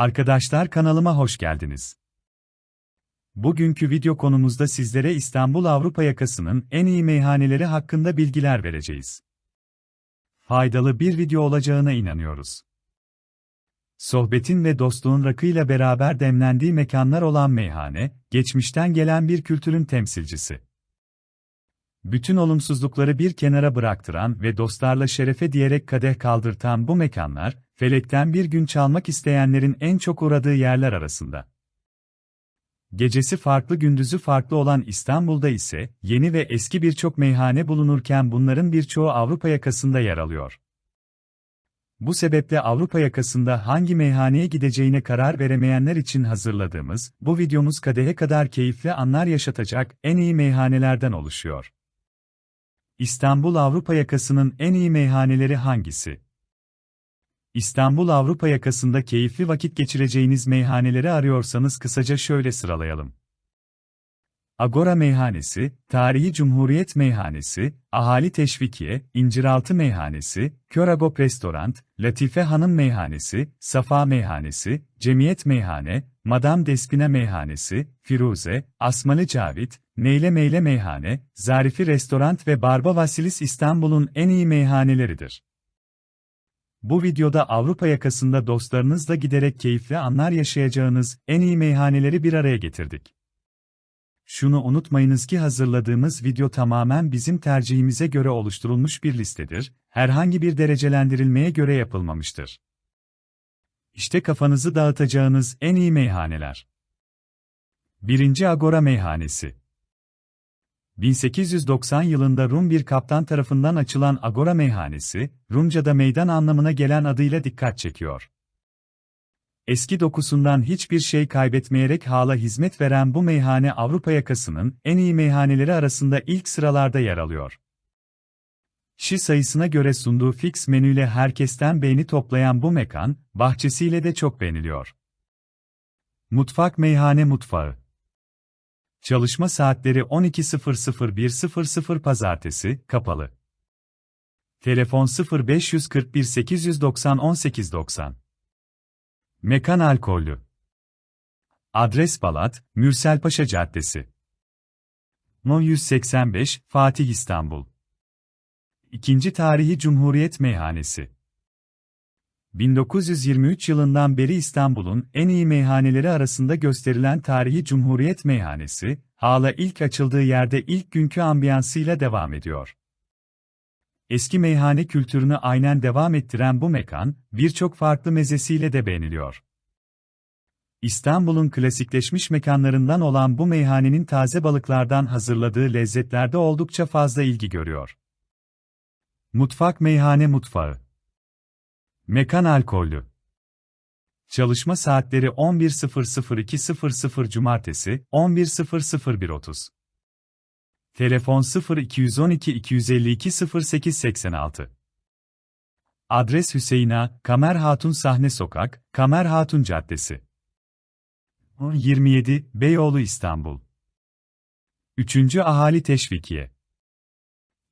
Arkadaşlar kanalıma hoş geldiniz. Bugünkü video konumuzda sizlere İstanbul Avrupa yakasının en iyi meyhaneleri hakkında bilgiler vereceğiz. Faydalı bir video olacağına inanıyoruz. Sohbetin ve dostluğun rakıyla beraber demlendiği mekanlar olan meyhane, geçmişten gelen bir kültürün temsilcisi. Bütün olumsuzlukları bir kenara bıraktıran ve dostlarla şerefe diyerek kadeh kaldırtan bu mekanlar, felekten bir gün çalmak isteyenlerin en çok uğradığı yerler arasında. Gecesi farklı gündüzü farklı olan İstanbul'da ise, yeni ve eski birçok meyhane bulunurken bunların birçoğu Avrupa yakasında yer alıyor. Bu sebeple Avrupa yakasında hangi meyhaneye gideceğine karar veremeyenler için hazırladığımız, bu videomuz kadehe kadar keyifli anlar yaşatacak en iyi meyhanelerden oluşuyor. İstanbul Avrupa yakasının en iyi meyhaneleri hangisi? İstanbul Avrupa yakasında keyifli vakit geçireceğiniz meyhaneleri arıyorsanız kısaca şöyle sıralayalım. Agora Meyhanesi, Tarihi Cumhuriyet Meyhanesi, Ahali Teşvikiye, İnciraltı Meyhanesi, Köragop Restoran, Latife Hanım Meyhanesi, Safa Meyhanesi, Cemiyet Meyhane, Madame Despina Meyhanesi, Firuze, Asmalı Cavit, Neyle Meyle Meyhane, Zarifi Restoran ve Barba Vasilis İstanbul'un en iyi meyhaneleridir. Bu videoda Avrupa yakasında dostlarınızla giderek keyifli anlar yaşayacağınız en iyi meyhaneleri bir araya getirdik. Şunu unutmayınız ki hazırladığımız video tamamen bizim tercihimize göre oluşturulmuş bir listedir, herhangi bir derecelendirilmeye göre yapılmamıştır. İşte kafanızı dağıtacağınız en iyi meyhaneler. 1. Agora Meyhanesi 1890 yılında Rum bir kaptan tarafından açılan Agora Meyhanesi, Rumca'da meydan anlamına gelen adıyla dikkat çekiyor. Eski dokusundan hiçbir şey kaybetmeyerek hala hizmet veren bu meyhane Avrupa yakasının en iyi meyhaneleri arasında ilk sıralarda yer alıyor. Kişi sayısına göre sunduğu fix menüyle herkesten beğeni toplayan bu mekan, bahçesiyle de çok beğeniliyor. Mutfak Meyhane Mutfağı Çalışma saatleri 12.00-1.00 Pazartesi, kapalı. Telefon 0541 890 1890 Mekan alkollü. Adres Balat, Mürselpaşa Caddesi. No 185, Fatih İstanbul. İkinci Tarihi Cumhuriyet Meyhanesi. 1923 yılından beri İstanbul'un en iyi meyhaneleri arasında gösterilen Tarihi Cumhuriyet Meyhanesi, hala ilk açıldığı yerde ilk günkü ambiyansıyla devam ediyor. Eski meyhane kültürünü aynen devam ettiren bu mekan, birçok farklı mezesiyle de beğeniliyor. İstanbul'un klasikleşmiş mekanlarından olan bu meyhanenin taze balıklardan hazırladığı lezzetlerde oldukça fazla ilgi görüyor. Mutfak Meyhane Mutfağı Mekan alkollü. Çalışma saatleri 11.00-2.00 Cumartesi, 11.00-1.30. Telefon 0212 252 0886. Adres Hüseyina, Kamer Hatun Sahne Sokak, Kamer Hatun Caddesi. 27, Beyoğlu İstanbul. 3. Ahali Teşvikiye.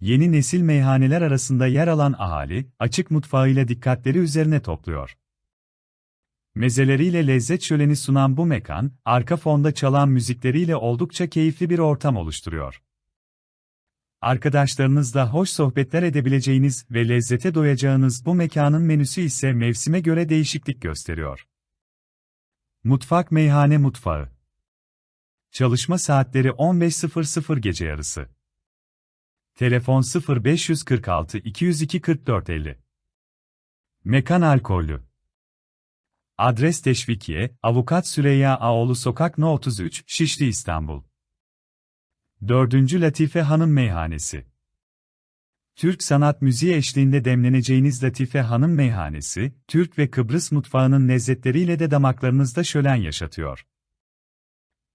Yeni nesil meyhaneler arasında yer alan ahali, açık mutfağıyla dikkatleri üzerine topluyor. Mezeleriyle lezzet şöleni sunan bu mekan, arka fonda çalan müzikleriyle oldukça keyifli bir ortam oluşturuyor. Arkadaşlarınızla hoş sohbetler edebileceğiniz ve lezzete doyacağınız bu mekanın menüsü ise mevsime göre değişiklik gösteriyor. Mutfak Meyhane Mutfağı Çalışma saatleri 15.00 gece yarısı. Telefon 0546 202 4450. Mekan alkollü. Adres Teşvikiye, Avukat Süreyya Ağoğlu Sokak No 33, Şişli İstanbul. 4. Latife Hanım Meyhanesi. Türk sanat müziği eşliğinde demleneceğiniz Latife Hanım Meyhanesi, Türk ve Kıbrıs mutfağının lezzetleriyle de damaklarınızda şölen yaşatıyor.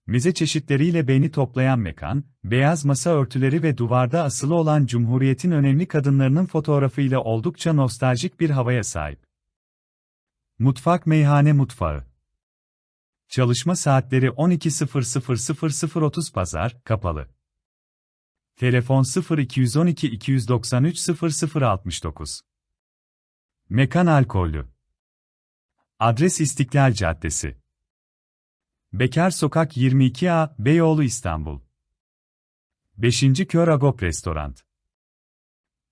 Meze çeşitleriyle beğeni toplayan mekan, beyaz masa örtüleri ve duvarda asılı olan Cumhuriyet'in önemli kadınlarının fotoğrafıyla oldukça nostaljik bir havaya sahip. Mutfak Meyhane Mutfağı Çalışma saatleri 12.00-00.30 Pazar, kapalı. Telefon 0212 293 0069. Mekan alkollü. Adres İstiklal Caddesi. Bekar Sokak 22A, Beyoğlu İstanbul. 5. Kör Agop Restoran.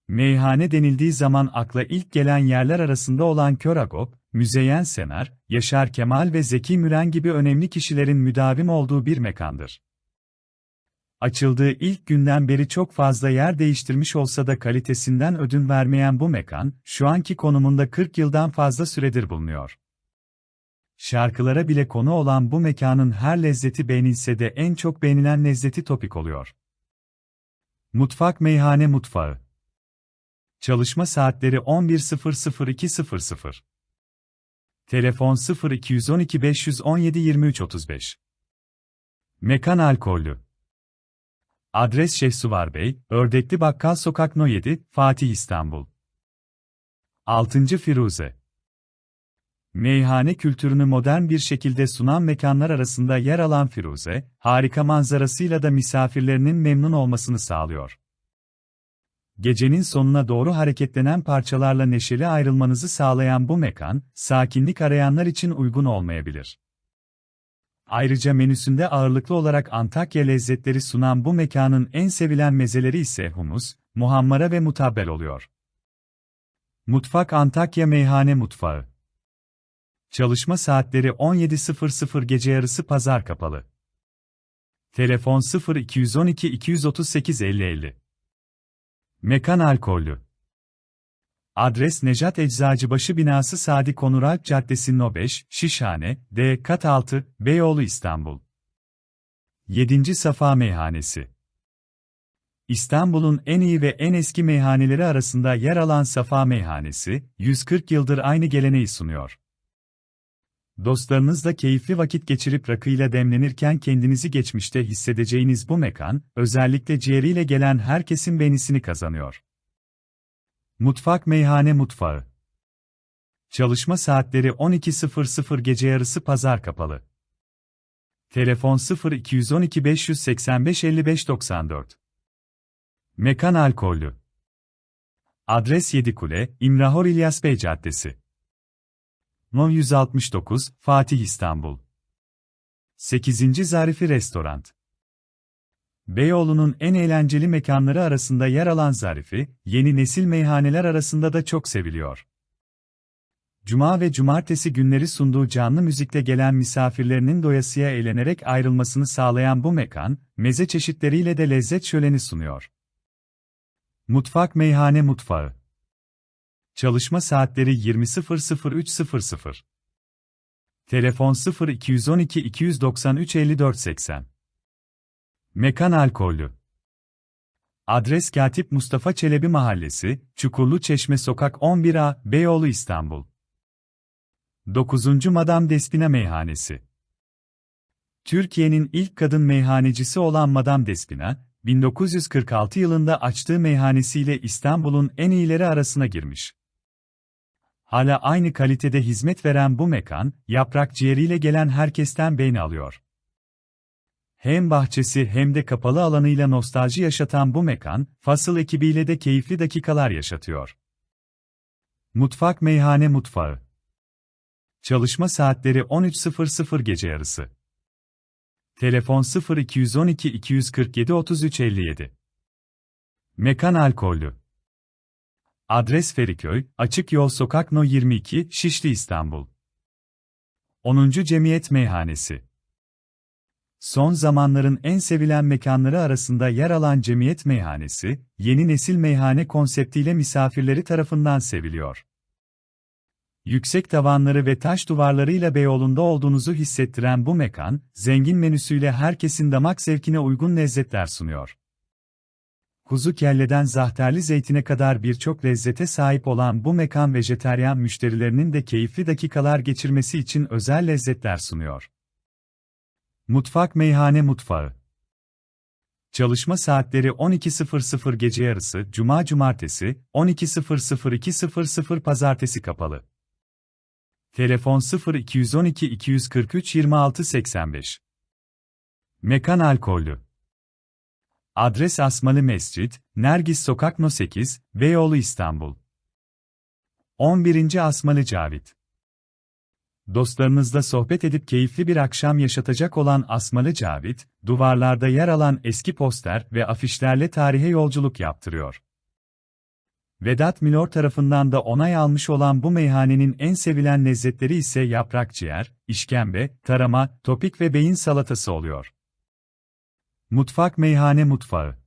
Meyhane denildiği zaman akla ilk gelen yerler arasında olan Kör Agop, Müzeyyen Senar, Yaşar Kemal ve Zeki Müren gibi önemli kişilerin müdavim olduğu bir mekandır. Açıldığı ilk günden beri çok fazla yer değiştirmiş olsa da kalitesinden ödün vermeyen bu mekan, şu anki konumunda 40 yıldan fazla süredir bulunuyor. Şarkılara bile konu olan bu mekanın her lezzeti beğenilse de en çok beğenilen lezzeti topik oluyor. Mutfak Meyhane Mutfağı Çalışma saatleri 11.00-2.00 Telefon 0212 517 23 35 Mekan alkollü Adres Şehsuvar Bey, Ördekli Bakkal Sokak No 7, Fatih İstanbul. 6. Firuze Meyhane kültürünü modern bir şekilde sunan mekanlar arasında yer alan Firuze, harika manzarasıyla da misafirlerinin memnun olmasını sağlıyor. Gecenin sonuna doğru hareketlenen parçalarla neşeli ayrılmanızı sağlayan bu mekan, sakinlik arayanlar için uygun olmayabilir. Ayrıca menüsünde ağırlıklı olarak Antakya lezzetleri sunan bu mekanın en sevilen mezeleri ise humus, muhammara ve mutabbel oluyor. Mutfak Antakya Meyhane Mutfağı Çalışma saatleri 17.00 gece yarısı pazar kapalı. Telefon 0212 238 50 50. Mekan alkollü. Adres Necat Eczacıbaşı Binası Sadi Konuralp Caddesi No 5, Şişhane, D. Kat 6, Beyoğlu İstanbul. 7. Safa Meyhanesi İstanbul'un en iyi ve en eski meyhaneleri arasında yer alan Safa Meyhanesi, 140 yıldır aynı geleneği sunuyor. Dostlarınızla keyifli vakit geçirip rakıyla demlenirken kendinizi geçmişte hissedeceğiniz bu mekan, özellikle ciğeriyle gelen herkesin beğenisini kazanıyor. Mutfak Meyhane Mutfağı Çalışma saatleri 12.00 gece yarısı pazar kapalı. Telefon 0212 585 55 94. Mekan alkollü. Adres Yedikule, İmrahor İlyas Bey Caddesi. No 169, Fatih İstanbul. 8. Zarifi Restoran. Beyoğlu'nun en eğlenceli mekanları arasında yer alan Zarifi, yeni nesil meyhaneler arasında da çok seviliyor. Cuma ve cumartesi günleri sunduğu canlı müzikle gelen misafirlerinin doyasıya eğlenerek ayrılmasını sağlayan bu mekan, meze çeşitleriyle de lezzet şöleni sunuyor. Mutfak Meyhane Mutfağı Çalışma saatleri 20.00-3.00. Telefon 0212 293 54 80. Mekan alkollü. Adres Katip Mustafa Çelebi Mahallesi, Çukurlu Çeşme Sokak 11A, Beyoğlu İstanbul. 9. Madam Despina Meyhanesi Türkiye'nin ilk kadın meyhanecisi olan Madam Despina, 1946 yılında açtığı meyhanesiyle İstanbul'un en iyileri arasına girmiş. Hala aynı kalitede hizmet veren bu mekan, yaprak ciğeriyle gelen herkesten beğeni alıyor. Hem bahçesi hem de kapalı alanıyla nostalji yaşatan bu mekan, Fasıl ekibiyle de keyifli dakikalar yaşatıyor. Mutfak Meyhane Mutfağı Çalışma saatleri 13.00 gece yarısı. Telefon 0212 247 33 57. Mekan alkollü. Adres Feriköy, Açık Yol Sokak No 22, Şişli İstanbul. 10. Cemiyet Meyhanesi Son zamanların en sevilen mekanları arasında yer alan Cemiyet Meyhanesi, yeni nesil meyhane konseptiyle misafirleri tarafından seviliyor. Yüksek tavanları ve taş duvarlarıyla Beyoğlu'nda olduğunuzu hissettiren bu mekan, zengin menüsüyle herkesin damak zevkine uygun lezzetler sunuyor. Kuzu kelleden zahterli zeytine kadar birçok lezzete sahip olan bu mekan vejeteryan müşterilerinin de keyifli dakikalar geçirmesi için özel lezzetler sunuyor. Mutfak Meyhane Mutfağı Çalışma saatleri 12.00 gece yarısı, Cuma Cumartesi, 12.00-2.00 Pazartesi kapalı. Telefon 0212 243 26 85. Mekan alkollü. Adres Asmalı Mescit, Nergis Sokak No 8, Beyoğlu İstanbul. 11. Asmalı Cavit Dostlarınızla sohbet edip keyifli bir akşam yaşatacak olan Asmalı Cavit, duvarlarda yer alan eski poster ve afişlerle tarihe yolculuk yaptırıyor. Vedat Milor tarafından da onay almış olan bu meyhanenin en sevilen lezzetleri ise yaprak ciğer, işkembe, tarama, topik ve beyin salatası oluyor. Mutfak Meyhane Mutfağı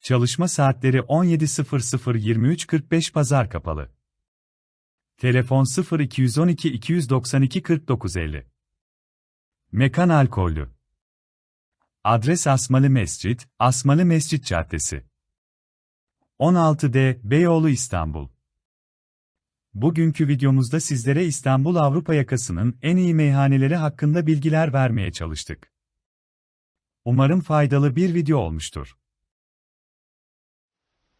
Çalışma saatleri 17.00-23.45 pazar kapalı. Telefon 0212 292 4950. Mekan alkollü. Adres Asmalı Mescit, Asmalı Mescit Caddesi. 16D, Beyoğlu İstanbul. Bugünkü videomuzda sizlere İstanbul Avrupa yakasının en iyi meyhaneleri hakkında bilgiler vermeye çalıştık. Umarım faydalı bir video olmuştur.